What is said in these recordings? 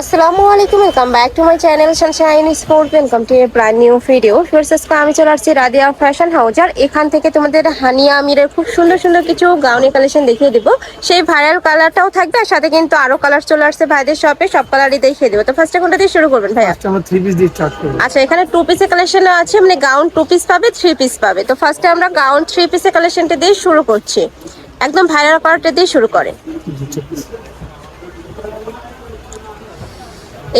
আসসালামু আলাইকুম welcome back to my channel sunshine sport welcome to a brand new video first আজকে আমি চলে আসছি রাদিয়া ফ্যাশন হাউস আর এখান থেকে তোমাদের হানিয়া আমিরের খুব সুন্দর সুন্দর কিছু গাউনি কালেকশন দেখিয়ে দেবো। সেই ভাইরাল কালারটাও থাকবে আর সাথে কিন্তু আরও কালার চলে আসছে ভাইদের শপে সব কালারই দেখিয়ে দেবো। তো ফার্স্টে কোনটা দিয়ে শুরু করবেন ভাইয়া? আচ্ছা এখানে টু পিসের কালেকশন আছে মানে গাউন টু পিস পাবে থ্রি পিস পাবে। তো ফার্স্টে আমরা গাউন থ্রি পিসের কালেকশনটা দিয়ে শুরু করছি। একদম ভাইরাল কালারটা দিয়ে শুরু করে।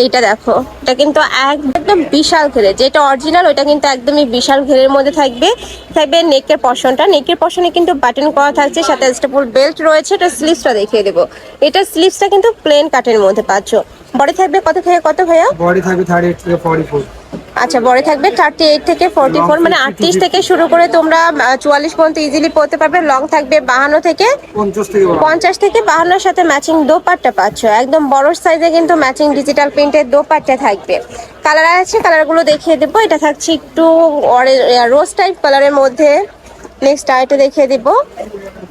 এইটা দেখো। এটা কিন্তু একদম বিশাল ঘেরে। যেটা অরিজিনাল ওইটা কিন্তু একদমই বিশাল ঘেরের মধ্যে থাকবে। থাকবে নেকের পশনটা নেকের পশনে কিন্তু বাটন করা থাকছে, সাথে স্টেপল বেল্ট রয়েছে। এটা স্লিভসটা দেখিয়ে দেবো। এটা স্লিভসটা কিন্তু প্লেন কাটের মধ্যে পাচ্ছ। বডি থাকবে কত থেকে কত ভাইয়া? বডি থাকবে থার্টি এইট থেকে ফর্টি ফোর আচ্ছা বড় থাকবে থার্টি এইট থেকে ফোর্টি ফোর মানে আটত্রিশ থেকে শুরু করে তোমরা চুয়াল্লিশ পর্যন্ত ইজিলি পড়তে পারবে লং থাকবে বাহান্ন থেকে পঞ্চাশ থেকে বাহান্নর সাথে ম্যাচিং দোপাট্টা পাচ্ছ। একদম বড় সাইজে কিন্তু ম্যাচিং ডিজিটাল প্রিন্টের দোপাট্টা থাকবে। কালার আছে কালারগুলো দেখিয়ে দেবো। এটা থাকছে একটু রোজ টাইপ কালারের মধ্যে। নেক্সট আরেকটা দেখিয়ে দিব।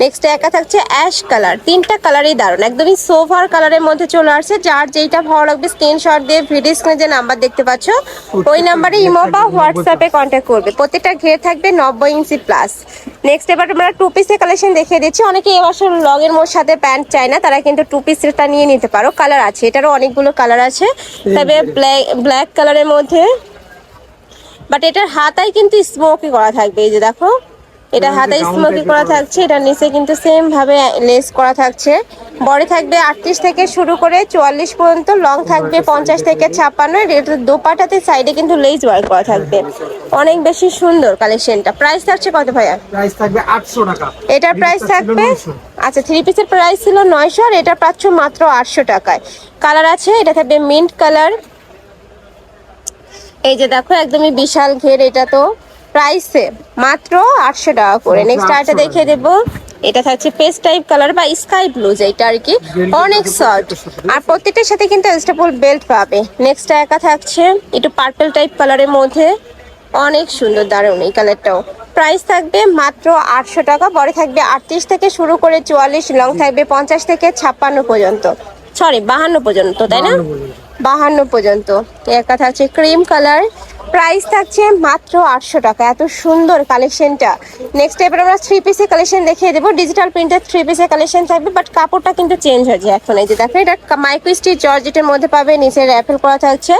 নেক্সট একা থাকছে অ্যাশ কালার তিনটা কালারই দারুণ। একদমই সোভার কালারের মধ্যে চলে আসছে যার যেইটা ভালো লাগবে স্ক্রিনশট দিয়ে ভিডিও স্ক্রিনে যে নাম্বার দেখতে পাচ্ছ ওই নাম্বারে ইমো বা হোয়াটসঅ্যাপে কন্ট্যাক্ট করবে। প্রত্যেকটা ঘিরে থাকবে নব্বই ইঞ্চি প্লাস নেক্সট এবার আমরা টু পিসের কালেকশন দেখিয়ে দিচ্ছি। অনেকে এবছর লগের মোর সাথে প্যান্ট চায় না তারা কিন্তু টু পিসটা নিয়ে নিতে পারো। কালার আছে এটারও অনেকগুলো কালার আছে। তবে ব্ল্যাক ব্ল্যাক কালারের মধ্যে বাট এটার হাতায় কিন্তু স্মোকি করা থাকবে এই যে দেখো। এটা হাতায় স্মোকি করা থাকছে এটার নিচে কিন্তু সেম ভাবে লেস করা থাকছে। বডি থাকবে আটত্রিশ থেকে শুরু করে চুয়াল্লিশ পর্যন্ত লং থাকবে পঞ্চাশ থেকে ছাপ্পান্ন এটার দোপাটাতে সাইডে কিন্তু লেস ওয়ার্ক করা থাকবে। অনেক বেশি সুন্দর কালেকশনটা প্রাইস থাকছে কত ভাইয়া? প্রাইস থাকবে আটশো টাকা। এটার প্রাইস থাকবে আচ্ছা থ্রি পিসের প্রাইস ছিল নয়শো আর এটা পাচ্ছ মাত্র আটশো টাকায়। কালার আছে এটা থাকবে মিন্ট কালার এই যে দেখো একদমই বিশাল ঘের এটা তো। প্রাইসে মাত্র আটশো টাকা করে। নেক্সট আরেকটা 800 দেখিয়ে দেবো। এটা থাকছে পেস্ট টাইপ কালার বা স্কাই ব্লু যেটা আর কি। অনেক সফট আর প্রত্যেকটার সাথে কিন্তু স্টেপল বেল্ট পাবে। নেক্সট একা থাকছে একটু পার্পল টাইপ কালারের মধ্যে। অনেক সুন্দর দারুণ এই কালারটাও প্রাইস থাকবে মাত্র আটশো টাকা বড় থাকবে আটত্রিশ থেকে শুরু করে চুয়াল্লিশ লং থাকবে পঞ্চাশ থেকে ছাপ্পান্ন পর্যন্ত। সরি বাহান্ন পর্যন্ত তাই না? বাহান্ন পর্যন্ত। একা থাকছে ক্রিম কালার প্রাইস থাকছে মাত্র আটশো টাকা। এত সুন্দর কালেকশনটা। নেক্সট এবার আমরা থ্রি পিসের কালেকশন দেখিয়ে দেবো। ডিজিটাল প্রিন্টের থ্রি পিসের কালেকশন থাকবে বাট কাপড়টা কিন্তু চেঞ্জ হয়েছে এখন। এই যে দেখো এটা মাইক্রো স্টিচ জর্জেটের মধ্যে পাবে নিচে র্যাপেল করা থাকছে।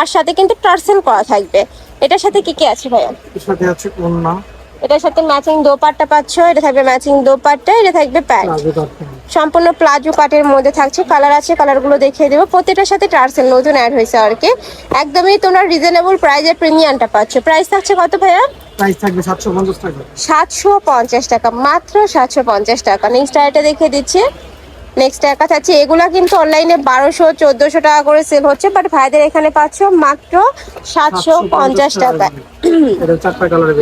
আর সাথে কিন্তু টার্সেল করা থাকবে। এটার সাথে কি কি আছে ভাইয়া? সাথে আছে এটার সাথে ম্যাচিং দোপাট্টা পাচ্ছ এটা থাকবে ম্যাচিং দোপাট্টা এটা থাকবে প্যান্ট সম্পূর্ণ প্লাজো কাটের মধ্যে থাকছে। কালার আছে কালারগুলো দেখিয়ে দেবো। প্রত্যেকটার সাথে টার্সেল নতুন অ্যাড হয়েছে আর কি। একদমই তোমরা রিজনেবল প্রাইজের প্রিমিয়ামটা পাচ্ছ। প্রাইস থাকছে কত ভাইয়া? প্রাইস থাকবে সাতশো পঞ্চাশ টাকা। সাতশো পঞ্চাশ টাকা মাত্র সাতশো পঞ্চাশ টাকা। নেক্সট আইটা দেখিয়ে দিচ্ছি। নেক্সট একা থাকছে এগুলা কিন্তু অনলাইনে বারোশো চোদ্দোশো টাকা করে সেল হচ্ছে বাট ভাইদের এখানে পাচ্ছ মাত্র সাতশো পঞ্চাশ টাকা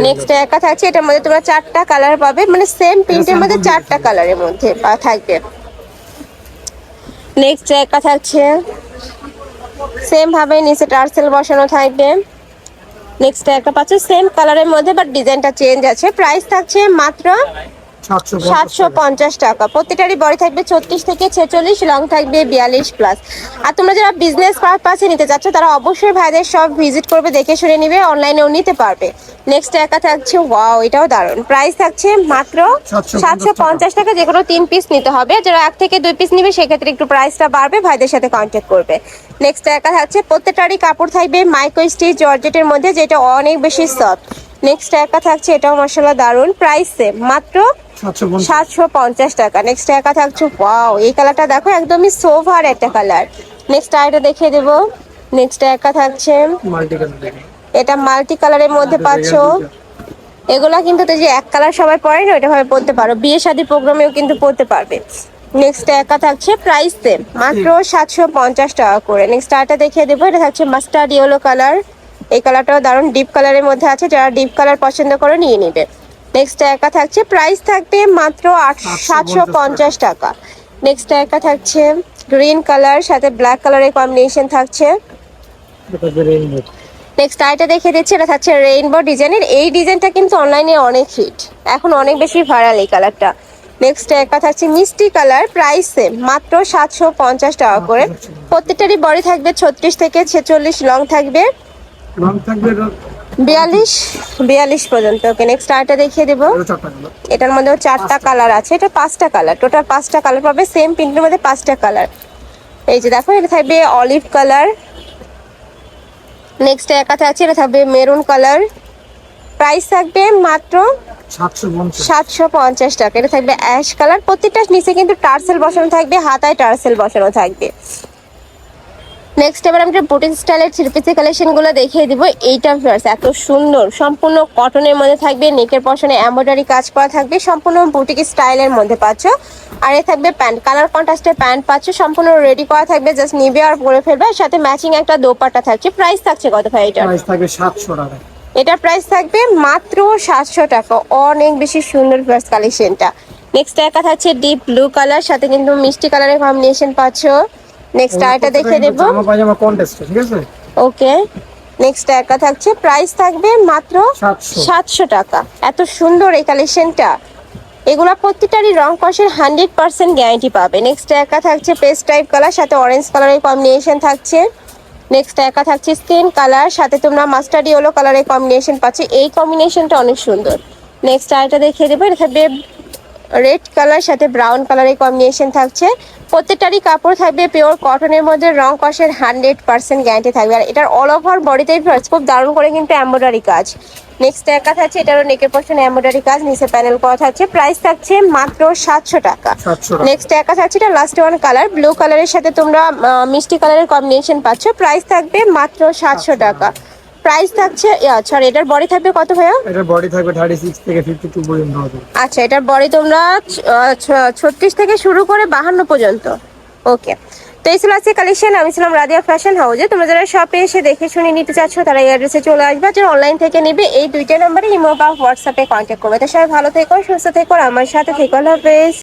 নেক্সট একা থাকছে এটার মধ্যে তোমরা চারটা কালার পাবে মানে সেম প্রিন্টের মধ্যে চারটা কালারের মধ্যে থাকবে। নেক্সট একা থাকছে সেম ভাবে নিচে টার্সেল বসানো থাকবে। নেক্সট একটা পাচ্ছ সেম কালারের মধ্যে বাট ডিজাইনটা চেঞ্জ আছে। প্রাইস থাকছে মাত্র সাতশো পঞ্চাশ টাকা। প্রত্যেকটারই বডি থাকবে ছত্রিশ থেকে ছেচল্লিশ লং থাকবে বিয়াল্লিশ প্লাস আর তোমরা যারা বিজনেস পারপাসে নিতে চাচ্ছ তারা অবশ্যই ভাইদের সব ভিজিট করবে দেখে শুনে নিবে অনলাইনেও নিতে পারবে। নেক্সট একা থাকছে ওয়াও এটাও দারুণ। প্রাইস থাকছে মাত্র সাতশো পঞ্চাশ টাকা। যে কোনো তিন পিস নিতে হবে। যারা এক থেকে দুই পিস নিবে সেক্ষেত্রে একটু প্রাইসটা বাড়বে ভাইদের সাথে কন্ট্যাক্ট করবে। নেক্সট একা থাকছে প্রত্যেকটারই কাপড় থাকবে মাইক্রো স্টিচ জর্জেটের মধ্যে যেটা অনেক বেশি সফট নেক্সট একা থাকছে এটাও মশলা দারুণ প্রাইস সেম মাত্র সাতশো পঞ্চাশ। টাকা। নেক্সট একা থাকছে ওয়াও এই কালারটা দেখো একদমই সোভার একটা কালার নেক্সট আইটা দেখিয়ে দেবো। নেক্সট একা থাকছে এটা মাল্টি কালারের মধ্যে পাচ্ছ। এগুলা কিন্তু তো যে এক কালার সবাই পরে না ওইটা ভাবে পড়তে পারো। বিয়ে শাদী প্রোগ্রামেও কিন্তু পড়তে পারবে। নেক্সট একা থাকছে প্রাইস সেম মাত্র সাতশো পঞ্চাশ টাকা করে। নেক্সট আরটা দেখিয়ে দেবো এটা থাকছে মাস্টার্ড ইয়েলো কালার এই কালারটাও দারুণ ডিপ কালারের মধ্যে আছে যারা ডিপ কালার পছন্দ করে নিয়ে নেবে। নেক্সট একা থাকছে প্রাইস থাকবে মাত্র আট সাতশো পঞ্চাশ টাকা। নেক্সট একা থাকছে গ্রিন কালার সাথে ব্ল্যাক কালারের কম্বিনেশন থাকছে। নেক্সট আইটা দেখে দিচ্ছি এটা থাকছে রেইনবো ডিজাইনের এই ডিজাইনটা কিন্তু অনলাইনে অনেক হিট এখন অনেক বেশি ভাইরাল এই কালারটা নেক্সট একটা থাকছে মিষ্টি কালার প্রাইস সেম মাত্র সাতশো পঞ্চাশ টাকা করে। প্রত্যেকটারই বডি থাকবে ছত্রিশ থেকে ছেচল্লিশ লং থাকবে। বিয়াল্লিশ বিয়াল্লিশ পর্যন্ত। ওকে নেক্সট আরেকটা দেখিয়ে দেবো। এটার মধ্যেও চারটা কালার আছে। এটা পাঁচটা কালার টোটাল পাঁচটা কালার পাবে। সেম প্রিন্টের মধ্যে পাঁচটা কালার এই যে দেখো এটা থাকবে অলিভ কালার নেক্সট একাতে আছে এটা থাকবে মেরুন কালার প্রাইস থাকবে মাত্র সাতশো পঞ্চাশ। সাতশো পঞ্চাশ টাকা। এটা থাকবে অ্যাশ কালার প্রত্যেকটা নিচে কিন্তু টার্সেল বসানো থাকবে হাতায় টার্সেল বসানো থাকবে। নেক্সট এবার আমরা বুটিক স্টাইলের থ্রি পিসের কালেকশনগুলো দেখিয়ে দিব। এইটা ফার্স এত সুন্দর। সম্পূর্ণ কটনের মধ্যে থাকবে নেকের পশনে এমব্রয়ডারি কাজ করা থাকবে সম্পূর্ণ বুটিক স্টাইলের মধ্যে পাচ্ছ। আর এ থাকবে প্যান্ট কালার কন্ট্রাস্টের প্যান্ট পাচ্ছ সম্পূর্ণ রেডি করা থাকবে জাস্ট নিবে আর পরে ফেলবে। সাথে ম্যাচিং একটা দোপাট্টা থাকছে। প্রাইস থাকছে কত ভাই এটা প্রাইস থাকবে সাতশো টাকা। এটার প্রাইস থাকবে মাত্র সাতশো টাকা। অনেক বেশি সুন্দর ফার্স্ট কালেকশনটা নেক্সট একা থাকছে ডিপ ব্লু কালার সাথে কিন্তু মিষ্টি কালারের কম্বিনেশন পাচ্ছ। নেক্সট আরেকটা দেখে দেবো জামা পায়জামা কন্টেস্ট ঠিক আছে? ওকে নেক্সট একা থাকছে প্রাইস থাকবে মাত্র সাতশো। টাকা। এত সুন্দর এই কালেকশনটা এগুলা প্রত্যেকটারই রং কষের হান্ড্রেড পার্সেন্ট গ্যারান্টি পাবে। নেক্সট একা থাকছে পেস্ট টাইপ কালার সাথে অরেঞ্জ কালারের কম্বিনেশন থাকছে। নেক্সট একা থাকছে স্কিন কালার সাথে তোমরা মাস্টার্ড ইয়েলো কালারের কম্বিনেশন পাচ্ছ। এই কম্বিনেশনটা অনেক সুন্দর। নেক্সট আরেকটা দেখিয়ে দেবো এটা রেড কালার সাথে ব্রাউন কালারের কম্বিনেশন থাকছে। প্রত্যেকটারই কাপড় থাকবে পিওর কটনের মধ্যে রং কষের হান্ড্রেড পার্সেন্ট গ্যারান্টি থাকবে। আর এটার অল ওভার বডিতেই খুব দারুণ করে কিন্তু এম্ব্রয়ডারি কাজ। নেক্সট একা থাকছে এটারও নেকের পোর্শন এম্ব্রয়ডারি কাজ নিচে প্যানেল করা থাকছে। প্রাইস থাকছে মাত্র সাতশো টাকা। নেক্সট একা থাকছে এটা লাস্ট ওয়ান কালার ব্লু কালারের সাথে তোমরা মিষ্টি কালারের কম্বিনেশন পাচ্ছ। প্রাইস থাকবে মাত্র সাতশো টাকা। প্রাইস থাকছে সরি এটার বডি থাকবে কত ভাইয়া? এটার বডি থাকবে থার্টি সিক্স থেকে ফিফটি টু পর্যন্ত হবে। আচ্ছা এটার বডি তোমরা ছত্রিশ থেকে শুরু করে বাহান্ন পর্যন্ত। ওকে তো এই ছিল আজকে কালেকশন আমি ছিলাম রাদিয়া ফ্যাশন হাউজে তোমরা যারা শপে এসে দেখে শুনে নিতে চাচ্ছ তারা এই অ্যাড্রেসে চলে আসবে। যারা অনলাইন থেকে নেবে এই দুইটা নাম্বারে ইমো বা হোয়াটসঅ্যাপে কন্ট্যাক্ট করবে। তো সবাই ভালো থেকো সুস্থ থেকো আমার সাথে থেকো হাফেজ।